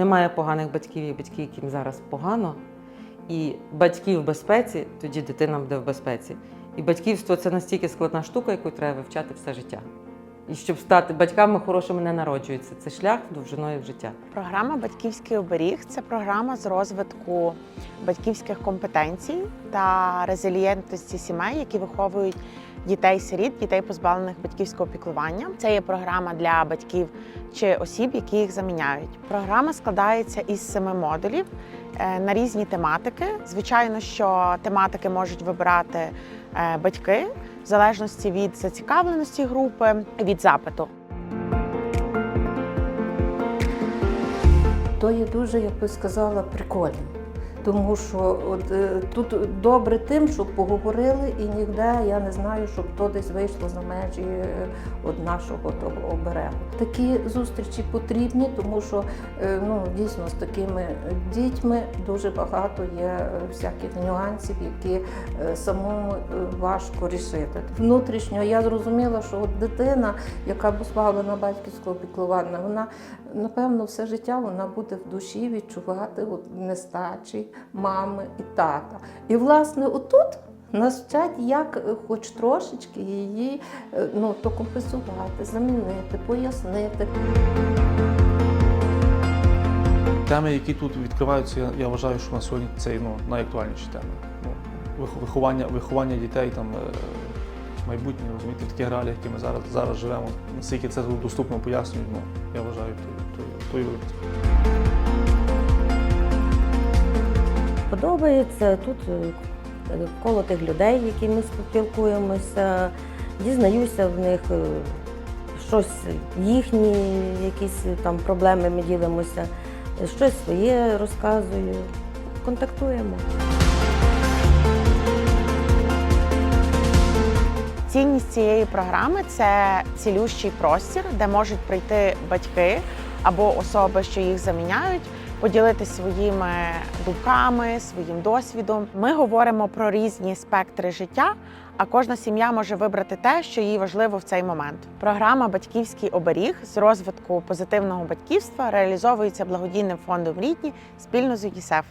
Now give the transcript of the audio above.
немає поганих батьків і батьків, яким зараз погано. І батьки в безпеці, тоді дитина буде в безпеці. І батьківство це настільки складна штука, яку треба вивчати все життя. І щоб стати батьками хорошими не народжується. Це шлях довжиною в життя. Програма Батьківський оберіг це програма з розвитку батьківських компетенцій та резилієнтності сімей, які виховують дітей-сиріт, дітей позбавлених батьківського піклування. Це є програма для батьків чи осіб, які їх заміняють. Програма складається із семи модулів е, на різні тематики. Звичайно, що тематики можуть вибирати е, батьки в залежності від зацікавленості групи, від запиту. То є дуже, як би сказала, прикольно. Тому що от, е, тут добре тим, що поговорили, і ніде я не знаю, щоб то десь вийшло за межі е, от нашого того оберегу. Такі зустрічі потрібні, тому що е, ну, дійсно з такими дітьми дуже багато є всяких нюансів, які самому важко рішити. Внутрішньо я зрозуміла, що от дитина, яка позбавлена батьківського піклування, вона напевно все життя вона буде в душі відчувати от нестачі мами і тата. І власне отут. Нас вчать, як е, хоч трошечки її е, ну, то компенсувати, замінити, пояснити. Теми, які тут відкриваються, я, вважаю, що на сьогодні це ну, найактуальніші теми. Ну, виховання, виховання дітей там, е, майбутнє, розумієте, в таких реаліях, які ми зараз, зараз живемо. Наскільки це доступно пояснюють, ну, я вважаю, то, то, то і випуск. Подобається тут е, коло тих людей, які ми спілкуємося, дізнаюся в них е, щось їхні, якісь там проблеми ми ділимося, щось своє розказую, контактуємо. Цінність цієї програми це цілющий простір, де можуть прийти батьки або особи, що їх заміняють, поділитися своїми думками, своїм досвідом. Ми говоримо про різні спектри життя, а кожна сім'я може вибрати те, що їй важливо в цей момент. Програма Батьківський оберіг з розвитку позитивного батьківства реалізовується благодійним фондом Рідні спільно з ЮНІСЕФ.